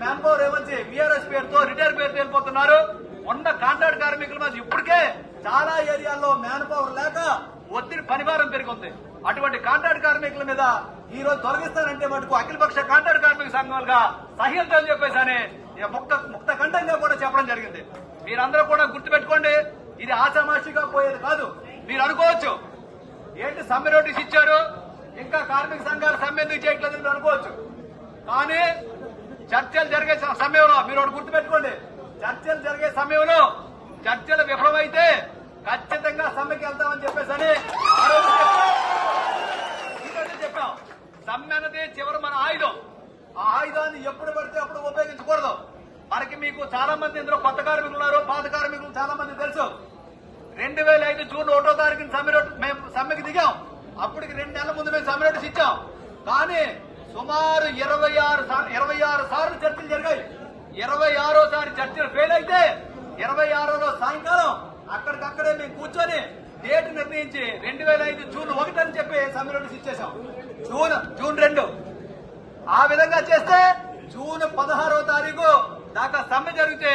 Man power ఏమొచ్చి BRS పేరుతో retire పేరుతో వెళ్ళిపోతున్నారు ఉన్న కాంట్రాక్ట్ కార్మికుల మధ్య ఇప్పటికే చాలా ఏరియాల్లో మ్యాన్ పవర్ లేక ఒత్తిడి పనిభారం పెరిగింది. అటువంటి కాంట్రాక్ట్ కార్మికుల మీద ఈ రోజు తొలగిస్తానంటే మటుకు అఖిలపక్ష కాంట్రాక్ట్ కార్మిక సంఘాలుగా సహ్యంతో చెప్పేసి ముక్త ముక్త ఖండంగా కూడా చెప్పడం జరిగింది. మీరందరూ కూడా గుర్తుపెట్టుకోండి ఇది ఆశామాషిగా పోయేది కాదు. మీరు అనుకోవచ్చు ఏంటి సమ్మె నోటీస్ ఇచ్చారు? ఇంకా కార్మిక సంఘాలు సమ్మె ఎందుకు చేయట్లేదు మీరు అనుకోవచ్చు. కానీ చర్చలు జరిగే సమయంలో మీరు ఒకటి గుర్తుపెట్టుకోండి. చర్చలు జరిగే సమయంలో చర్చలు విఫలమైతే ఖచ్చితంగా సమ్మెకి వెళ్తామని చెప్పేసి అని చెప్పాం. సమ్మె అన్నది చివరి మన ఆయుధం. ఆ ఆయుధాన్ని ఎప్పుడు పడితే అప్పుడు ఉపయోగించకూడదు. మనకి మీకు చాలా మంది ఇందులో కొత్త కార్మికులు ఉన్నారు పాత కార్మికులు చాలా మంది తెలుసు. రెండు వేల ఐదు జూన్ ఒకటో తారీఖున సమ్మె మేము సమ్మెకి దిగాం. అప్పటికి రెండు నెలల ముందు మేము సమ్మె నోటీస్ ఇచ్చాం. కానీ సుమారు ఇరవై ఆరు సా- ఇరవై ఆరు సార్లు చర్చలు జరిగాయి. ఇరవై ఆరోసారి చర్చలు ఫెయిల్ అయితే ఇరవై ఆరో రోజు సాయంకాలం అక్కడికక్కడే మేము కూర్చొని డేట్ నిర్ణయించి రెండు వేల ఐదు జూన్ ఒకటి అని చెప్పి సమ్మె నోటీస్ ఇచ్చేసాం జూన్ జూన్ రెండు. ఆ విధంగా చేస్తే జూన్ పదహారో తారీఖు దాకా సమ్మె జరిగితే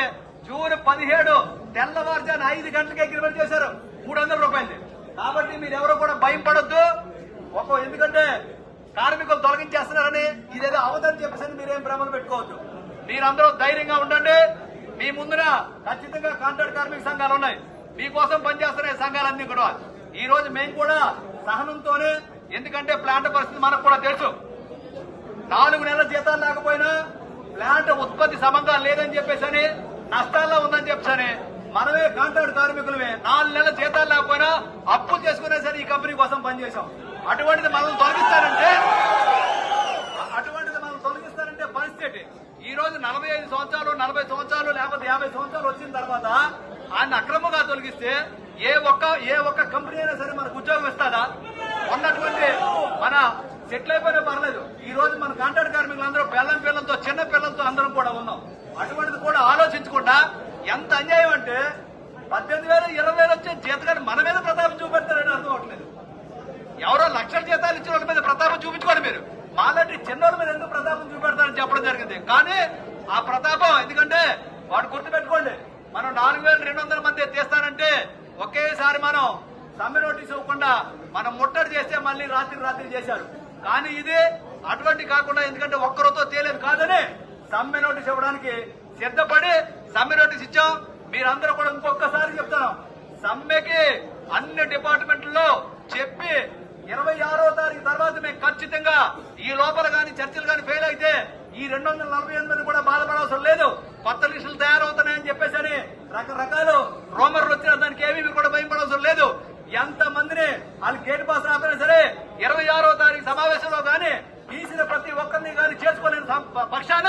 జూన్ పదిహేడు తెల్లవారుజాను ఐదు గంటలకే అగ్రిమెంట్ చేశారు. మూడు వందల రూపాయలు కాబట్టి మీరు ఎవరు కూడా భయం పడొద్దు. ఒక ఎందుకంటే కార్మికులు తొలగించేస్తున్నారు. ఇదేదో అవదని చెప్పేసి మీరేం భ్రమలు పెట్టుకోవద్దు. మీరందరూ ధైర్యంగా ఉండండి. మీ ముందున ఖచ్చితంగా కాంట్రాక్ట్ కార్మిక సంఘాలు ఉన్నాయి. మీకోసం పనిచేస్తున్న సంఘాలన్నీ కూడా. ఈ రోజు మేము కూడా సహనంతోనే ఎందుకంటే ప్లాంట్ పరిస్థితి మనకు కూడా తెలుసు. నాలుగు నెలల జీతాలు లేకపోయినా ప్లాంట్ ఉత్పత్తి సమంగా లేదని చెప్పేసి నష్టాల్లో ఉందని చెప్పేసి మనమే కాంట్రాక్ట్ కార్మికులమే. నాలుగు నెలల జీతాలు లేకపోయినా అప్పులు చేసుకునే సరే ఈ కంపెనీ కోసం పనిచేశాం. అటువంటిది మనల్ని తొలగిస్తారంటే అటువంటిది మనం తొలగిస్తారంటే పరిస్థితి ఈ రోజు నలభై ఐదు సంవత్సరాలు నలభై సంవత్సరాలు లేకపోతే యాభై సంవత్సరాలు వచ్చిన తర్వాత ఆయన అక్రమంగా తొలగిస్తే ఏ ఒక్క ఏ ఒక్క కంపెనీ అయినా సరే మనకు ఉద్యోగం ఇస్తాదా? ఉన్నటువంటి మన సెటిల్ అయిపోయినా పర్లేదు. ఈ రోజు మన కాంట్రాక్ట్ కార్మికులందరూ పిల్లం పిల్లలతో చిన్న పిల్లలతో అందరం కూడా ఉన్నాం. అటువంటిది కూడా ఆలోచించకుండా ఎంత అన్యాయం అంటే పద్దెనిమిది వేలు ఇరవై వేలు వచ్చే జీతగాడు మన మీద ప్రతాపం చూపెడతారని అర్థం అవట్లేదు ఎవరో లక్షల జీతాలు ఇచ్చిన వాళ్ళ మీద ప్రతాపం చూపించుకోండి మీరు. మాలాంటి చిన్నోళ్ళ మీద ఎందుకు ప్రతాపం చూపెడతారని చెప్పడం జరిగింది? కానీ ఆ ప్రతాపం ఎందుకంటే వాడు గుర్తుపెట్టుకోండి మనం నాలుగు వేల రెండు వందల మంది తీస్తానంటే ఒకేసారి మనం సమ్మె నోటీస్ ఇవ్వకుండా మనం ముట్టడి చేస్తే మళ్ళీ రాత్రి రాత్రి చేశారు. కానీ ఇది అటువంటి కాకుండా ఎందుకంటే ఒక్కరితో తేలేదు కాదని సమ్మె నోటీస్ ఇవ్వడానికి సిద్ధపడి సమ్మె నోటీస్ ఇచ్చాం. మీరందరూ కూడా ఇంకొకసారి చెప్తాను. సమ్మెకి అన్ని డిపార్ట్మెంట్లో చెప్పి ఇరవై ఆరో తారీఖు తర్వాత మేము ఖచ్చితంగా ఈ లోపల కానీ చర్చలు కానీ ఫెయిల్ అయితే ఈ రెండు వందల నలభై ఎనిమిది కూడా బాధపడవసరం లేదు కొత్త లిస్టులు తయారవుతున్నాయని చెప్పేసి అని రకరకాలు రోమర్లు వచ్చిన దానికి ఏమీ మీరు కూడా భయపడవసరం లేదు. ఎంత మందిని వాళ్ళు గేట్ పాస్ ఆపినా సరే ఇరవై ఆరో తారీఖు సమావేశంలో గాని తీసిన ప్రతి ఒక్కరిని కానీ చేసుకోలేని పక్షాన